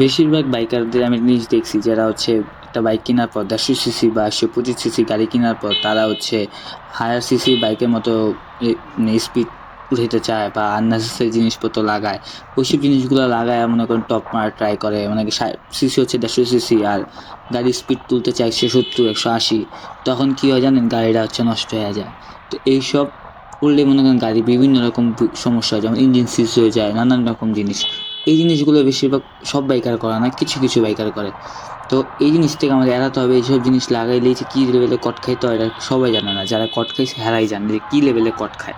বেশিরভাগ বাইকারদের আমি জিনিস দেখছি যারা হচ্ছে একটা বাইক কেনার পর দেড়শো সিসি বা একশো পঁচিশ সিসি গাড়ি কেনার পর তারা হচ্ছে হায়ার সিসি বাইকের মতো স্পিড উঠাইতে চায় বা আননেসেসারি জিনিসপত্র লাগায়। ওইসব জিনিসগুলো লাগায়, মনে করেন টপ মারা ট্রাই করে মানে সিসি হচ্ছে দেড়শো সিসি আর গাড়ির স্পিড তুলতে চায় একশো সত্তর, একশো আশি। তখন কী হয় জানেন? গাড়িটা হচ্ছে নষ্ট হয়ে যায়। তো এইসব করলে মনে করেন গাড়ি বিভিন্ন রকম সমস্যা হয়, যেমন ইঞ্জিন সিজ হয়ে যায়, নানান রকম জিনিস। এই জিনিসগুলো বেশিরভাগ সব বাইকার করে না, কিছু কিছু বাইকার করে। তো এই জিনিস থেকে আমাদের এড়াতে হবে, এইসব জিনিস লাগাইলে যে কী লেভেলে কট খাইতে হয় এটা সবাই জানে না, যারা কট খাইছে হেরাই জানে যে কী লেভেলে কট খায়।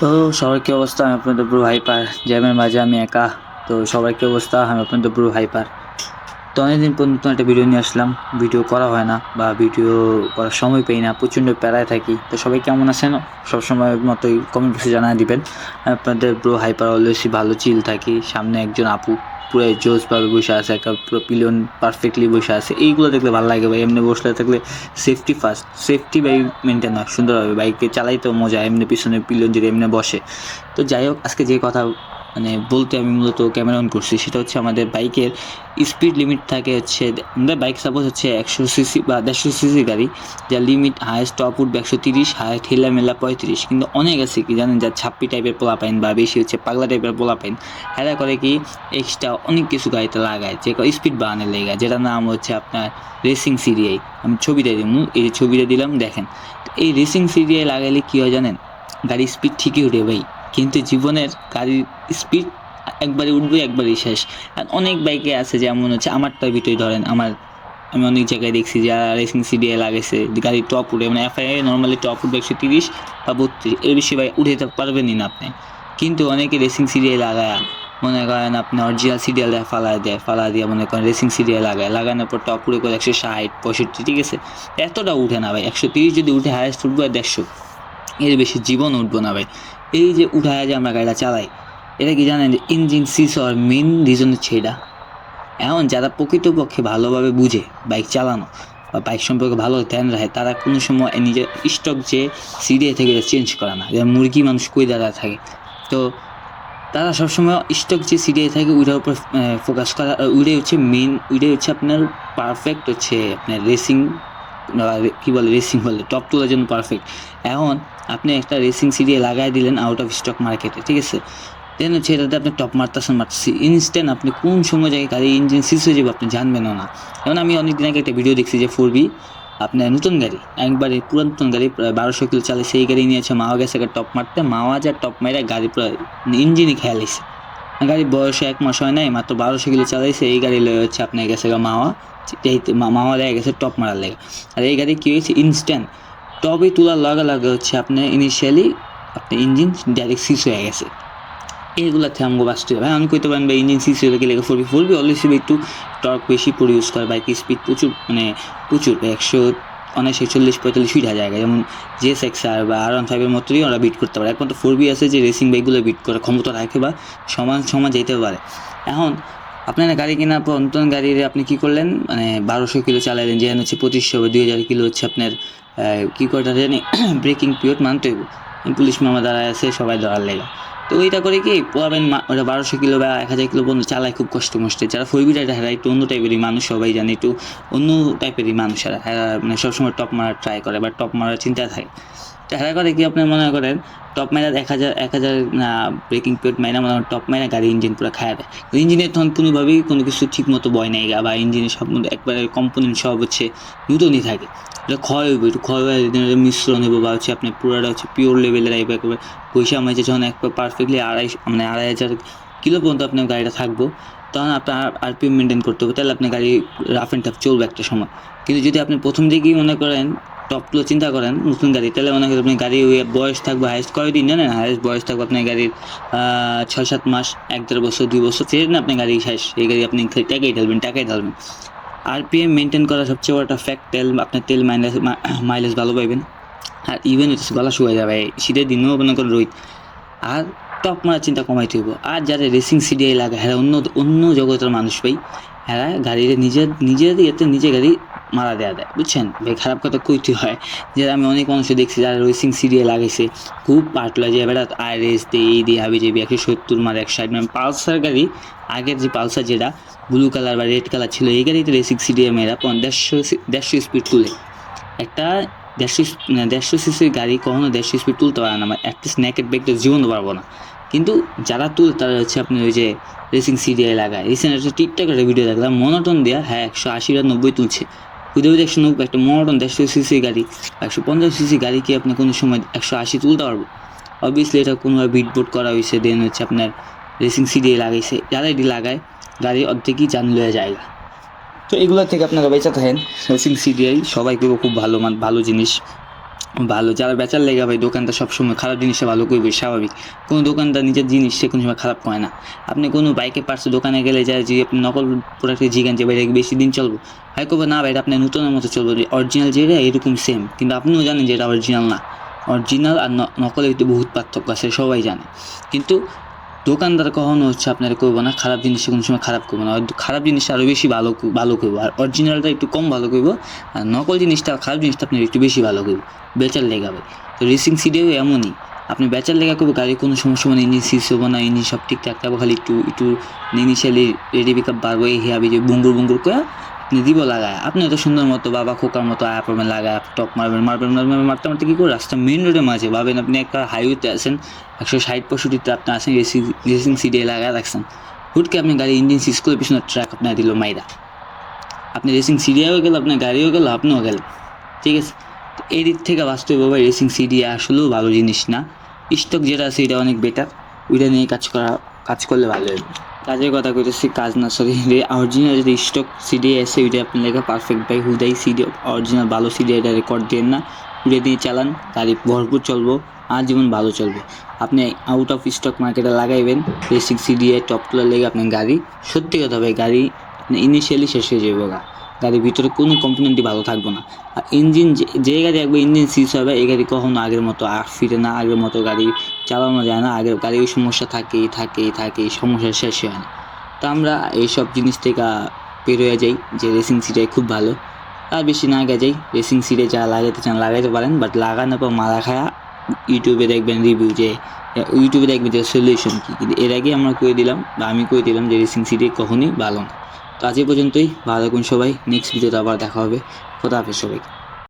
তো সবার কী অবস্থা? আমি আপনাদের ব্রু হাইপার, জ্যামের মাঝে আমি একা, তো সবার কী অবস্থা? আমি আপনাদের ব্রু হাইপার। তো অনেকদিন পর নতুন একটা ভিডিও নিয়ে আসলাম। ভিডিও করা হয় না বা ভিডিও করার সময় পাই না, প্রচণ্ড প্যারায় থাকি। তো সবাই কেমন আছেন? সবসময়ের মতোই কমেন্ট বক্সে জানিয়ে দিবেন। আপনাদের ব্রো হাইপার অলওয়েজই ভালো চিল থাকি। সামনে একজন আপু পুরো জোসভাবে বসে আছে, একটা পুরো পিলিয়ন পারফেক্টলি বসে আছে। এইগুলো দেখলে ভালো লাগে ভাই। এমনি বসলে থাকলে safety first safety by maintain হয়, সুন্দরভাবে। বাইকে চালাইতেও মজা, এমনি পিছনে পিলিয়ন যদি এমনি বসে। তো যাই হোক, আজকে যে কথা মানে বলতে আমি মূলত ক্যামেরা অন করছি। সেটা হচ্ছে আমাদের বাইকের স্পিড লিমিট থাকে হচ্ছে, আমাদের বাইক সাপোজ হচ্ছে একশো সিসি বা দেড়শো সিসি গাড়ি, যার লিমিট হায়েস্ট টপ উঠবে একশো তিরিশ হাই ঠেলা মেলা পঁয়ত্রিশ। কিন্তু অনেক আছে কি জানেন, যার ছাপ্পি টাইপের পোলা পাইন বা বেশি হচ্ছে পাগলা টাইপের পোলা পাইন হেরা করে কি এক্সট্রা অনেক কিছু গাড়িতে লাগায়, যে স্পিড বাড়ানোর লেগে, যেটার নাম হচ্ছে আপনার রেসিং সিরিয়াই আমি ছবিটা দিব এই যে ছবিটা দিলাম, দেখেন। এই রেসিং সিরিয়াই লাগাইলে কী হয় জানেন, গাড়ির স্পিড ঠিকই উঠে ভাই। কিন্তু জীবনের গাড়ির স্পিড একবারে উঠবে, একবারই শেষ। আর অনেক বাইকে আছে যেমন হচ্ছে আমারটার ভিতরে ধরেন, আমার, আমি অনেক জায়গায় দেখছি যারা রেসিং সিডিএ লাগেছে গাড়ি টপ উঠে মানে এফআইআই নর্মালি টপ উঠবে একশো তিরিশ বা বত্রিশ, এর বেশি ভাই উঠে পারবেনই না আপনি। কিন্তু অনেকে রেসিং সিডিএ লাগায়, মনে করেন আপনি অরিজিনাল সিরিয়াল দেয় ফালা দেয় ফালা দিয়ে মনে করেন রেসিং সিরিয়াল লাগায়, লাগানোর পর টপ উঠে করে একশো ষাট, পঁয়ষট্টি, ঠিক আছে? এতটা উঠে না ভাই, একশো তিরিশ যদি উঠে হায়েস্ট উঠবে, দেড়শো। এর বেশি জীবন উঠবো না ভাই। এই যে উঠায় যে আমরা গাড়িটা চালাই, এটা কি জানেন যে ইঞ্জিন সিস হওয়ার মেন রিজন হচ্ছে এটা যারা প্রকৃতপক্ষে ভালোভাবে বুঝে বাইক চালানো বা বাইক সম্পর্কে ভালো ধ্যান রাখে, তারা কোনো সময় নিজের স্টক যে সিরিয়া থেকে চেঞ্জ করে না। যেমন মুরগি মানুষ কই দাঁড়া থাকে। তো তারা সবসময় স্টক যে সিরিয়ায় থাকে, ওইটার উপর ফোকাস করা ওইটাই হচ্ছে মেন ওইটাই হচ্ছে আপনার পারফেক্ট হচ্ছে আপনার রেসিং কী বলে রেসিং বলে টপ তোলার জন্য পারফেক্ট এখন আপনি একটা রেসিং সিরিয়ে লাগাই দিলেন আউট অফ স্টক মার্কেটে ঠিক আছে? দেন হচ্ছে এটাতে আপনি টপ মারতেছেন, মারতেছি। ইনস্ট্যান্ট আপনি কোন সময় জায়গায় গাড়ি ইঞ্জিন সিস হয়ে যাবে আপনি জানবেনও না। যেমন আমি অনেক দিন আগে একটা ভিডিও দেখছি যে ফোর বি আপনার নতুন গাড়ি, একবারে পুরাতন গাড়ি, প্রায় বারোশো কিলো চালে সেই গাড়ি নিয়েছে মাওয়া গেছে টপ মারতে, মাওয়া যা টপ মেরে গাড়ি পুরো ইঞ্জিনই খেয়াল হয়েছে গাড়ির বয়স এক মাস হয় নাই, মাত্র বারোশো কিলো চালাইছে, এই গাড়ি লয়ে হচ্ছে আপনার গেছে মাওয়া। মাওয়া লেগে গেছে টপ মারার লেগে। আর এই গাড়ি কী হয়েছে? ইনস্ট্যান্ট টপে তোলার লগে লগে হচ্ছে আপনার ইনিশিয়ালি আপনার ইঞ্জিন ডাইরেক্ট সিস হয়ে গেছে। এইগুলো আমাকে বাঁচতে হবে। আমি কইতে পারেন বা ইঞ্জিন সিস হলে গেলে ফোরবি? ফোরবি? অলওয়েজ একটু টর্ক বেশি প্রডিউস করে বাইক স্পিড প্রচুর মানে প্রচুর, একশো অনেক চল্লিশ পঁয়তাল্লিশ ফিট হাজার জায়গায় যেমন জেস এক্স আর বা আর ওয়ান ফাইভের মতোই ওরা বিট করতে পারে। একমাত্র ফোর বি আছে যে রেসিং বাইকগুলো বিট করে ক্ষমতা রাখে বা সমান সমান যেতে পারে। এখন আপনার গাড়ি কেনার পর নতুন গাড়ির আপনি কী করলেন? মানে বারোশো কিলো চালাইলেন যেখানে হচ্ছে পঁচিশশো বা দুই হাজার কিলো হচ্ছে আপনার কী করে জানি ব্রেকিং পিরিয়ড মানতে হইব পুলিশ মামা দাঁড়ায় আছে, সবাই ধরার লেগে। তো ওইটা করে কি পাবেন ওটা বারোশো কিলো বা এক হাজার কিলো পর্যন্ত চালায় খুব কষ্ট মষ্টে। যারা ফোর বিটা হেরা একটু অন্য টাইপেরই মানুষ সবাই জানে, একটু অন্য টাইপেরই মানুষ হেরা মানে সবসময় টপ মারার ট্রাই করে বা টপ মারার চিন্তা থাকে। তো করে কি আপনি মনে করেন টপ মাইরা এক হাজার এক হাজার ব্রেকিং পিরিয়ড মাইনা মনে করেন টপ মাইরা গাড়ি ইঞ্জিন পুরো খায় দেয় ইঞ্জিনের তখন কোনোভাবেই কোনো কিছু ঠিক মতো বয় নেই বা ইঞ্জিনের সব মধ্যে একবারে কম্পোনেন্ট সব হচ্ছে নূতনই থাকে। এটা ক্ষয় হইব, একটু ক্ষয় হয়ে মিশ্রণ হইব, বা হচ্ছে আপনার পুরোটা হচ্ছে পিওর লেভেলের আইব একবার পয়সা মাইছে, যখন একবার পারফেক্টলি আড়াই মানে আড়াই হাজার কিলো পর্যন্ত আপনার গাড়িটা থাকব, তখন আপনার আরপিএম মেনটেন করতে হবে। তাহলে আপনার গাড়ি রাফ অ্যান্ড টাফ চলবে একটা সময়। কিন্তু যদি আপনি প্রথম দিকেই মনে করেন টপগুলো চিন্তা করেন, নতুন গাড়ি। তাহলে মনে করেন আপনি গাড়ি ওই বয়স থাকবে হায়েস্ট কয়দিন জানেন? হায়েস্ট বয়স থাকবে আপনার গাড়ির ছয় সাত মাস, এক দেড় বছর, দুই বছর সে না আপনার গাড়ি শেষ। এই গাড়ি আপনি টাকাই ঢালবেন টাকাই ঢালবেন। আরপিএম মেনটেন করা সবচেয়ে বড় একটা ফ্যাক্ট তেল, আপনার তেল মাইলেজ মাইলেজ ভালো পাইবেন। আর ইভেন গলা শুয়ে যাবে শীতের দিনেও মনে করেন রোহিত আর টপ মারার চিন্তা কমাইতে হইব। আর যারা রেসিং সিডিআই লাগে হ্যাঁ অন্য অন্য জগতের মানুষ পাই হ্যাঁ গাড়ির নিজের নিজের ইয়েতে নিজে গাড়ি মারা দেওয়া দেয়, বুঝছেন? ভাই, খারাপ কথা কইতে হয় যে আমি অনেক মানুষ দেখছি যারা রেসিং সিরিয়াল লাগাইছে, খুব পাটলা যে এবার আর এস দিয়ে এই দিয়ে হাবি যাবি, একশো সত্তর মার, একশো ষাট মানে পালসার গাড়ি, আগের যে পালসার যেটা ব্লু কালার বা রেড কালার ছিল, এই গাড়িতে রেসিং সিরিয়াল মেয়েরা দেড়শো দেড়শো স্পিড তুলে। একটা দেড়শো দেড়শো সিসির গাড়ি কখনো দেড়শো স্পিড তুলতে পারে না একটা স্ন্যাকেট ব্যাগটা জীবনও পারব না। কিন্তু যারা তুল, তারা হচ্ছে আপনি ওই যে রেসিং সিরিয়াল লাগায়। রিসেন্ট একটা টিকটক একটা ভিডিও দেখলাম মনোটন দেওয়া হ্যাঁ একশো আশি বা নব্বই তুলছে। খুদে একশো নব্বই একটা মডার্ন দেড়শো সিসি গাড়ি, একশো পঞ্চাশ সিসি গাড়ি কি আপনি কোনো সময় একশো আশি তুলতে পারব অবভিয়াসলি এটা কোনোভাবে বিটবোর্ড করা হয়েছে দেন হচ্ছে আপনার রেসিং সিডি লাগাইছে, যারা এটি লাগায়, গাড়ির অর্ধেকই চান লয়ে জায়গা তো এগুলো থেকে আপনারা বেঁচে থাকেন রেসিং সিডিআই সবাই খুব ভালো মান, ভালো জিনিস। ভালো। যারা বেচার লেগে ভাই, দোকানটা সবসময় খারাপ জিনিসটা ভালো করবে স্বাভাবিক। কোনো দোকানদার নিজের জিনিস সে কোনো সময় খারাপ করে না। আপনি কোনো বাইকে পার্সে দোকানে গেলে যায় যে আপনি নকল প্রোডাক্টের জিগান যে ভাই বেশি দিন চলবো। ভাই করবে না ভাই, এটা আপনার নতুনের মতো যে অরিজিনাল যেটা এরকম সেম কিন্তু আপনিও জানেন যে এটা অরিজিনাল না। অরিজিনাল আর নকলের একটু বহুত পার্থক্য আছে, সবাই জানে। কিন্তু দোকানদার কখনো হচ্ছে আপনার করব না, খারাপ জিনিসটা কোনো সময় খারাপ করব না। খারাপ জিনিসটা আরও বেশি ভালো ভালো করব। আর অরিজিনালটা একটু কম ভালো করব, আর নকল জিনিসটা, খারাপ জিনিসটা আপনার একটু বেশি ভালো করব, বেচার লেগাবে তো রেসিং সিডিও এমনই। আপনি বেচার লেগা করব, গাড়ির কোনো সমস্যা মানে ইঞ্জিন সিস হব না ইঞ্জিন সব ঠিকঠাক থাকব, খালি একটু একটু ইনিশিয়ালি রেডি পিক আপ বাড়বো এই হাবি যে বুঙ্গুর বুঙ্গুর করে আপনি দিব লাগায়। আপনি এত সুন্দর মতো বাবা খোকার মতো আয়া পড়বেন, লাগায় টপ মারবেন মারবেন মারবেন মারতে মারতে কী করে? রাস্তা মেন রোডের মাঝে, ভাবেন আপনি একটা হাইওয়েতে আছেন, একশো ষাট, পঁয়ষট্টিতে আপনি আসেন রেসিং রেসিং সিডি লাগায় রাখছেন। হুটকে আপনি গাড়ি ইঞ্জিন সিস করে পিছনে ট্র্যাক আপনার দিল মাইরা। আপনি রেসিং সিডিয়াও গেল, আপনার গাড়িও গেল, আপনিও গেলেন। ঠিক আছে? এই দিক থেকে বাস্তবে রেসিং সিডি আসলেও ভালো জিনিস না। স্টক যেটা আছে, এটা অনেক বেটার ওইটা নিয়ে কাজ করা, কাজ করলে ভালো হবে। কাজের কথা কইতেছি, কাজ না সরি রে অরিজিনাল যদি স্টক সিডি এসে ওইটা আপনি লেখা পারফেক্ট বাই হুদাই সিডি অরিজিনাল ভালো সিডি এটা রেকর্ড দেন না। উড়ে দিয়ে চালান গাড়ি ভরপুর চলবো আর জীবন ভালো চলবে। আপনি আউট অফ স্টক মার্কেটে লাগাইবেন বেসিক সিডি টপ তোলার লেগে আপনার গাড়ি, সত্যি কথা ভাই, গাড়ি ইনিশিয়ালি শেষ হয়ে যাবে গা। গাড়ির ভিতরে কোনো কম্পোনেন্টই ভালো থাকবে না। আর ইঞ্জিন যে গাড়ি একবার ইঞ্জিন সিজ হবে, এই গাড়ি কখনো আগের মতো আর ফিরে না, আগের মতো গাড়ি চালানো যায় না। আগের গাড়ির সমস্যা থাকেই থাকেই থাকেই সমস্যা শেষ হয় না। তা আমরা এইসব জিনিস থেকে বেরোয় যাই যে রেসিং সিটাই খুব ভালো। আর বেশি না যাই রেসিং সিটে যা লাগাতে চান লাগাইতে পারেন বাট লাগানোর পর মারা খায়া ইউটিউবে দেখবেন রিভিউ যে ইউটিউবে দেখবেন যে সলিউশন কী। কিন্তু এর আগে আমরা করে দিলাম, বা আমি করে দিলাম যে রেসিং সিটে কখনই ভালো না। আজ পর্যন্তই। ভালো থাকুন সবাই। নেক্সট ভিডিওতে আবার দেখা হবে। খোদা হাফেজ সবাইকে।